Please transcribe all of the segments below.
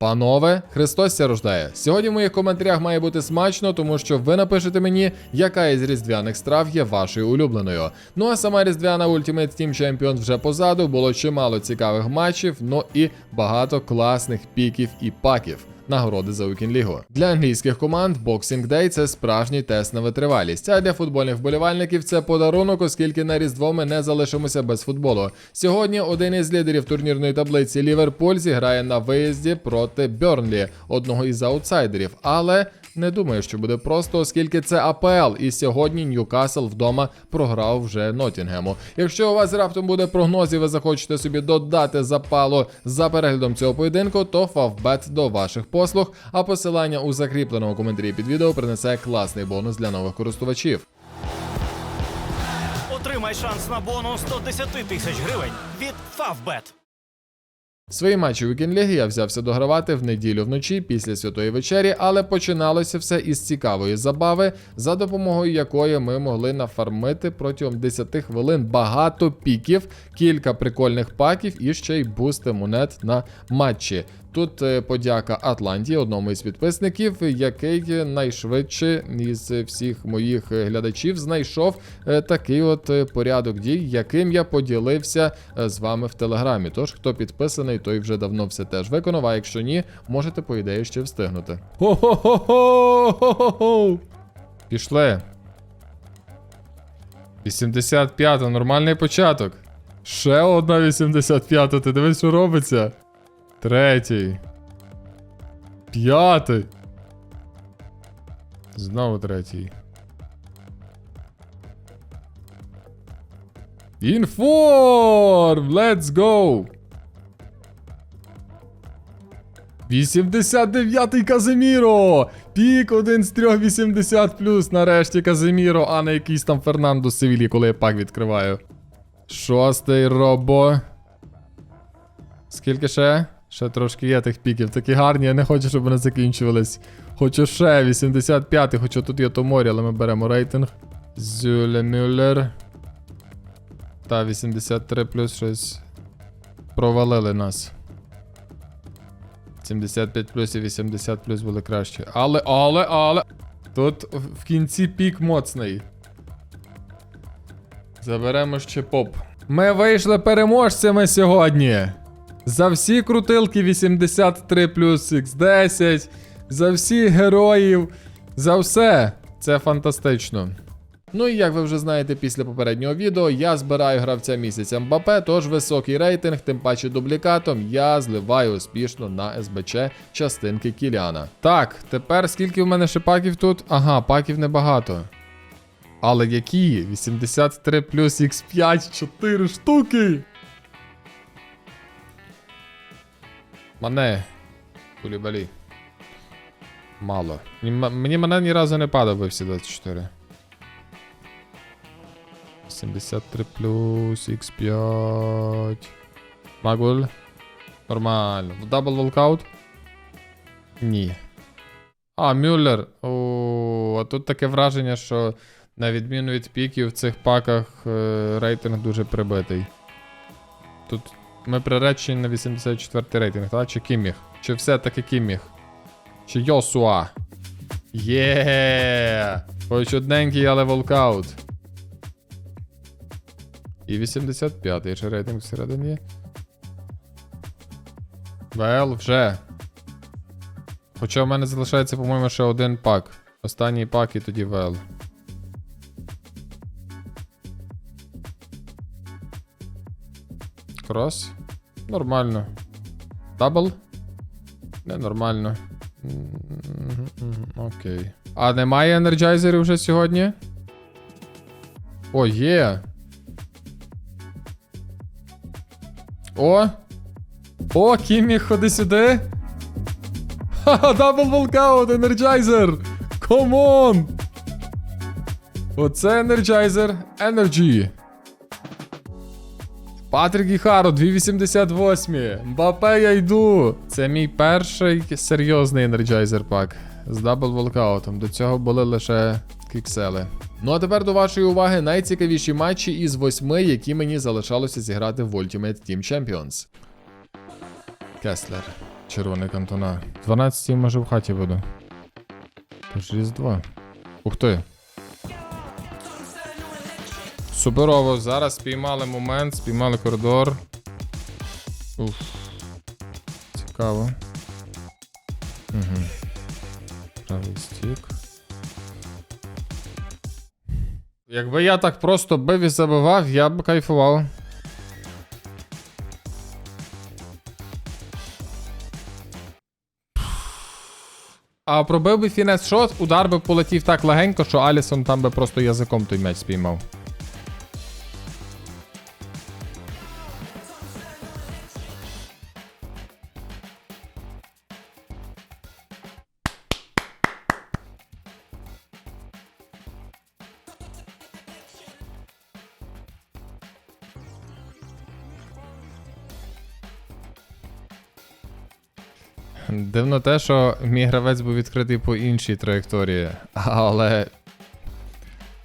Панове, Христос ся рождає. Сьогодні в моїх коментарях має бути смачно, тому що ви напишете мені, яка із різдвяних страв є вашою улюбленою. Ну а сама різдвяна Ultimate Team Champions вже позаду, було чимало цікавих матчів, ну і багато класних піків і паків. Нагороди за Лігу. Для англійських команд Boxing Day це справжній тест на витривалість. А для футбольних вболівальників це подарунок, оскільки на Різдво ми не залишимося без футболу. Сьогодні один із лідерів турнірної таблиці Ліверпуль зіграє на виїзді проти Бьорнлі, одного із аутсайдерів. Але не думаю, що буде просто, оскільки це АПЛ, і сьогодні Ньюкасл вдома програв вже Нотінгему. Якщо у вас раптом буде прогноз і ви захочете собі додати запалу за переглядом цього поєдинку, то Фавбет до ваших послуг. А посилання у закріпленому коментарі під відео принесе класний бонус для нових користувачів. Отримай шанс на бонус 110 тисяч гривень від Favbet. Свої матчі Weekend Ліги я взявся догравати в неділю вночі після святої вечері, але починалося все із цікавої забави, за допомогою якої ми могли нафармити протягом 10 хвилин багато піків, кілька прикольних паків і ще й бусти монет на матчі. Тут е, подяка Атланті, одному із підписників, який найшвидше із всіх моїх глядачів знайшов е, такий от е, порядок дій, яким я поділився з вами в телеграмі. Тож, хто підписаний, той вже давно все теж виконав. А якщо ні, можете, по ідеї, ще встигнути. Хо-хо-хо-хо! Пішли. 85-та, нормальний початок. Ще одна 85-та, ти дивись, що робиться. Третій. П'ятий. Знову третій. Інформ! Let's go! 89-й Казиміро! Пік один з трьох 80 плюс. Нарешті Казиміро, а не якийсь там Фернандо Севілі, коли я пак відкриваю. Шостий робо. Скільки ще? Ще трошки є тих піків. Такі гарні, я не хочу, щоб вони закінчувались. Хочу ще 85-й, хоча тут є Томорі, але ми беремо рейтинг. Зюле Мюллер. Та 83 плюс щось. Провалили нас. 75 плюс і 80 плюс були краще. Але, але, але. Тут в кінці пік моцний. Заберемо ще поп. Ми вийшли переможцями сьогодні. За всі крутилки 83 плюс X10, за всіх героїв, за все. Це фантастично. Ну і як ви вже знаєте після попереднього відео, я збираю гравця місяця Мбапе, тож високий рейтинг, тим паче дублікатом, я зливаю успішно на СБЧ частинки Кіліана. Так, тепер скільки в мене ще паків тут? Ага, паків небагато. Але які? 83 плюс X5, 4 штуки. Мане. Кулібалі. Мало. Мені, мене ні разу не падав всі 24. 73 плюс X5. Магуль. Нормально. В Дабл волкаут? Ні. А, Мюллер. О, а тут таке враження, що на відміну від піків в цих паках е, рейтинг дуже прибитий. Тут ми приречені на 84 рейтинг, так? Чи Кімміх? Чи все-таки Кімміх? Чи Йосуа? Є! Хоч одненький, але волкаут. І 85-й ще рейтинг всередині. є. ВЛ вже. Хоча в мене залишається, по-моєму, ще один пак. Останній пак і тоді ВЛ. Крос. Нормально. Дабл? Ненормально. Окей. А немає енерджайзерів вже сьогодні? О, є. О! О, Кіммі, ходи сюди. Ха-ха, дабл волкаут, енерджайзер! Комон! Оце енерджайзер Energy. Патрік Гіхаро, 288. Мбапе, я йду. Це мій перший серйозний енерджайзер пак з дабл волкаутом. До цього були лише кіксели. Ну а тепер до вашої уваги найцікавіші матчі із восьми, які мені залишалося зіграти в Ultimate Team Champions. Кеслер. Червоний кантона. 12 може в хаті буду. Тож Різдво. Ух ти. Суперово, зараз спіймали момент, спіймали коридор. Уф. Цікаво. Угу. Правий стік. Якби я так просто бив і забивав, я б кайфував. А пробив би фінес шот, удар би полетів так легенько, що Алісон там би просто язиком той м'яч спіймав. Дивно те, що мій гравець був відкритий по іншій траєкторії, але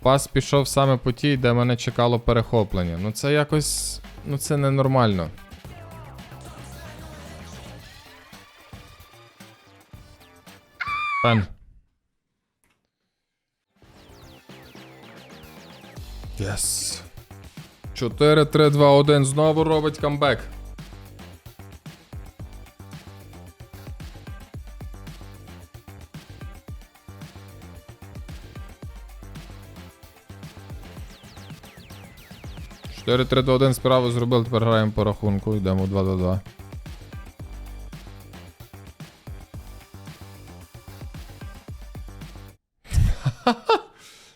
пас пішов саме по тій, де мене чекало перехоплення. Ну це якось. Ну це ненормально. Пен. Єс. 4-3-2-1 знову робить камбек. Чотири 3 2 1 справу зробили, тепер граємо по рахунку, йдемо 2 2 2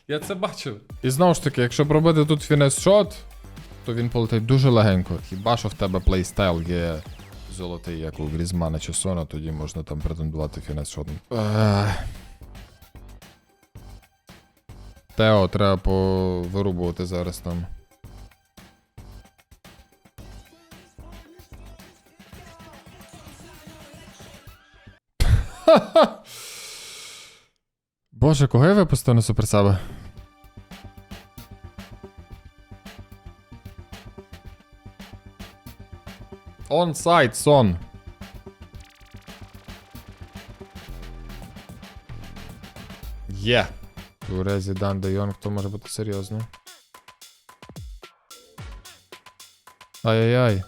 Я це бачив. І знову ж таки, якщо пробити тут фінес шот, то він полетить дуже легенько. Хіба що в тебе плейстайл є золотий, як у Грізмана чи Сона, тоді можна там претендувати фінес шотом. Тео треба повирубувати зараз там. Боже, кого я випустив на суперсаби? Онсайд, сон. Є. Турезі, Дан, Де Йонг, то може бути серйозно. Ай-яй-яй.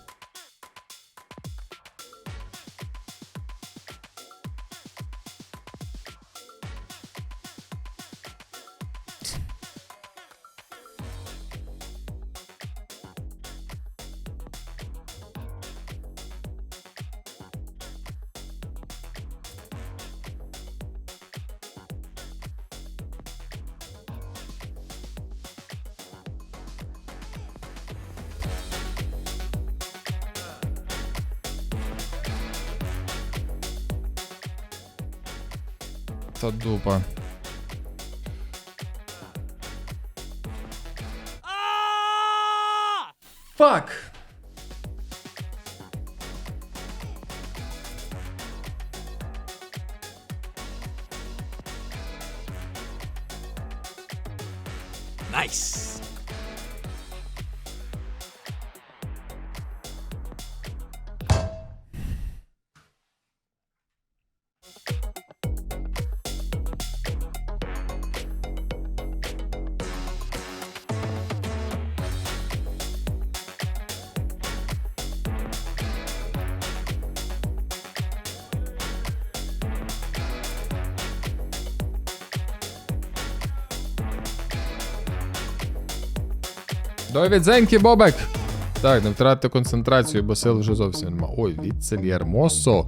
Та дупа. Фак! Найс! До відзеньки, Бобек! Так, не втратити концентрацію, бо сил вже зовсім нема. Ой, Віцель Єрмосо.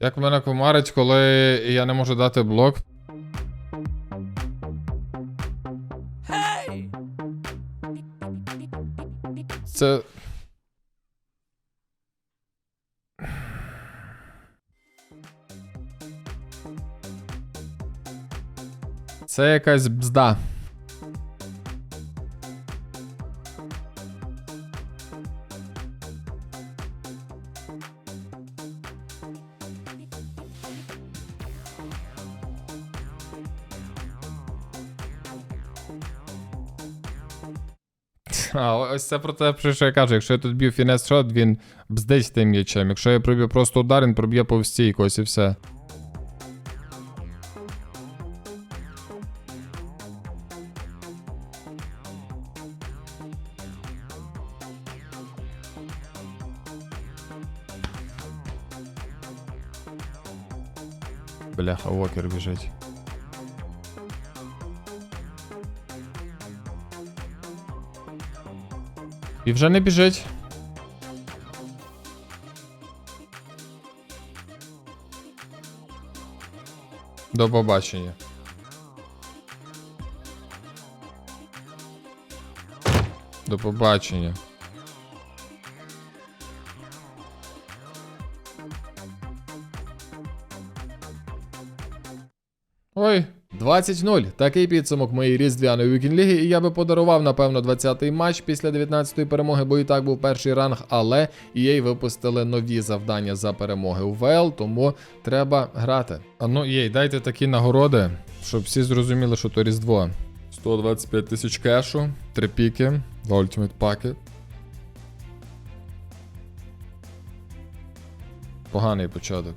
Як мене комарить, коли я не можу дати блок. Це. Це якась бзда. А, ось це про те, що я кажу. Якщо я тут б'ю фінес шот, він бздить тим м'ячем. Якщо я проб'ю просто удар, він проб'є повз стійку, ось і все. Бляха, Уокер біжить. І вже не біжить. До побачення. До побачення. Ой, 20-0. Такий підсумок моєї різдвяної вікінг-ліги, і я би подарував, напевно, 20-й матч після 19-ї перемоги, бо і так був перший ранг, але EA випустили нові завдання за перемоги у ВЛ, тому треба грати. А ну EA, дайте такі нагороди, щоб всі зрозуміли, що то Різдво. 125 тисяч кешу, 3 піки, 2 Ultimate паки. Поганий початок.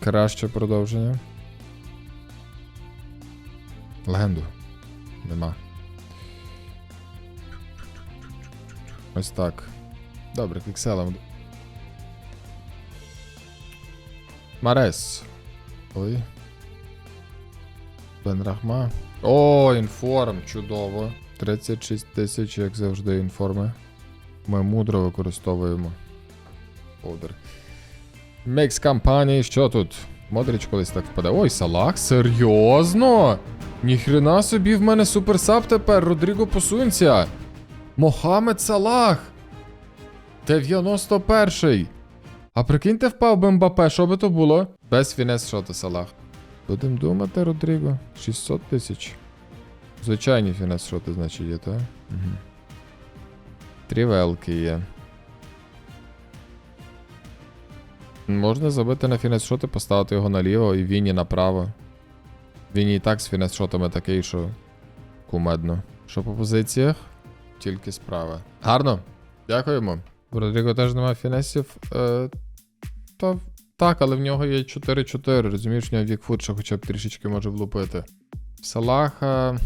Краще продовження. Легенду. Нема. Ось так. Добре, кікселем. Марес. Ой. Бенрахма. О, інформ, чудово. 36 тисяч, як завжди, інформи. Ми мудро використовуємо. Одер. Мікс кампанії, що тут? Модрич колись так впаде. Ой, Салах, серйозно? Ніхрена собі в мене суперсап тепер, Родріго посунься. Мохамед Салах. 91-й. А прикиньте, впав би Мбапе, що би то було? Без фінес шота Салах. Будем думати, Родріго. 600 тисяч. Звичайні фінес шоти, значить, є, так? Угу. Трівелки є. Можна забити на фінес-шоти, поставити його наліво і Віні направо. Віні і так з фінес-шотами такий, що кумедно. Що по позиціях? Тільки справа. Гарно. Дякуємо. Родріго теж немає фінесів. Е, та так, але в нього є 4-4. Розумієш, в нього Вікфуд, що хоча б трішечки може влупити. В Салаха.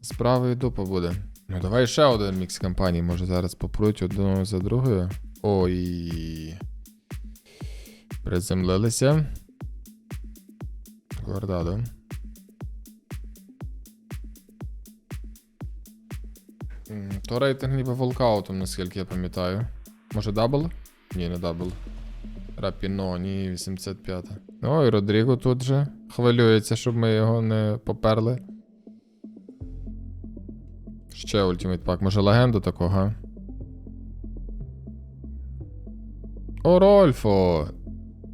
З правої дупа буде. Ну, давай ще один мікс компаній. Може зараз попруть одну за другою. Ой. Приземлилися. Гвардадо. То рейтинг ніби волкаутом, наскільки я пам'ятаю. Може дабл? Ні, не дабл. Рапіно, ні, 85. О, і Родріго тут же. Хвилюється, щоб ми його не поперли. Ще ультимейт пак. Може легенду такого? О, Рольфо!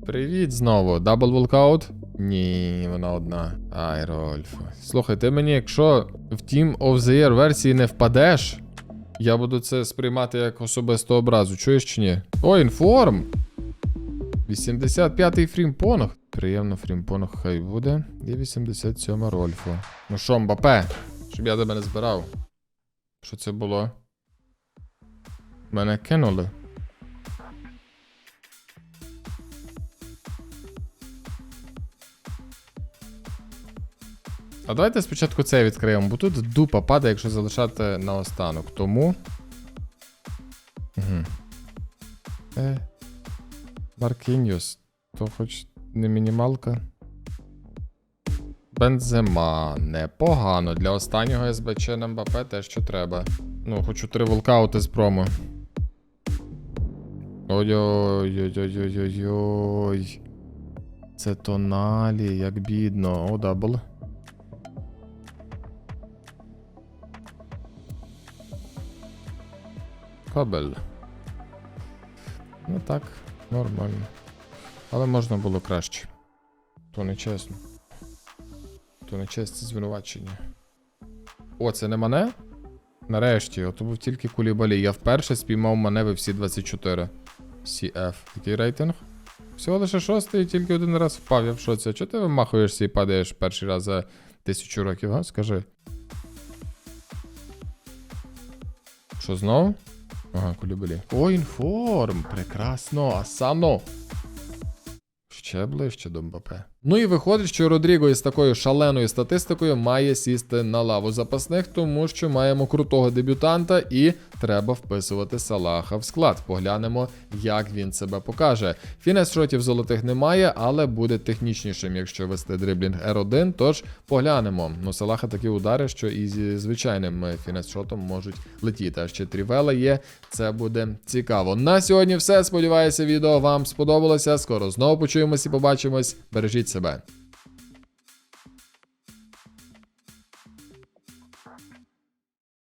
Привіт знову. Дабл волкаут? Ні, вона одна. Ай, Рольфо. Слухай, ти мені, якщо в Team of the Year версії не впадеш, я буду це сприймати як особисту образу. Чуєш чи ні? О, інформ! 85-й фрімпонг. Приємно фрімпонг хай буде. І 87 Рольфо. Ну що, Мбапе? Щоб я тебе не збирав. Що це було? Мене кинули. А давайте спочатку це відкриємо, бо тут дупа падає, якщо залишати наостанок. Тому. Угу. Е. Маркіньос. То хоч не мінімалка. Бензема. Непогано. Для останнього СБЧ на МБП те, що треба. Ну, хочу три волкаути з промо. Ой-ой-ой-ой-ой-ой-ой. Це тоналі, як бідно. О, дабл. Кабель. Ну так, нормально. Але можна було краще. То не чесно. То не чесне звинувачення. О, це не мене? Нарешті, ото був тільки кулібалі. Я вперше спіймав мене ви всі 24. CF. Який рейтинг? Всього лише шостий, тільки один раз впав, я в шоці. Чого ти вимахуєшся і падаєш перший раз за Тисячу років, га? Скажи. Що знову? Ага, кулюбелі. О, інформ! Прекрасно, Асано. Ще ближче до Мбапе. Ну і виходить, що Родріго із такою шаленою статистикою має сісти на лаву запасних, тому що маємо крутого дебютанта і треба вписувати Салаха в склад. Поглянемо, як він себе покаже. Фінес шотів золотих немає, але буде технічнішим, якщо вести дриблінг R1. Тож поглянемо. Ну, Салаха такі удари, що і зі звичайним фінес шотом можуть летіти. А ще трівела є. Це буде цікаво. На сьогодні все. Сподіваюся, відео вам сподобалося. Скоро знову почуємось і побачимось. Бережіть себе.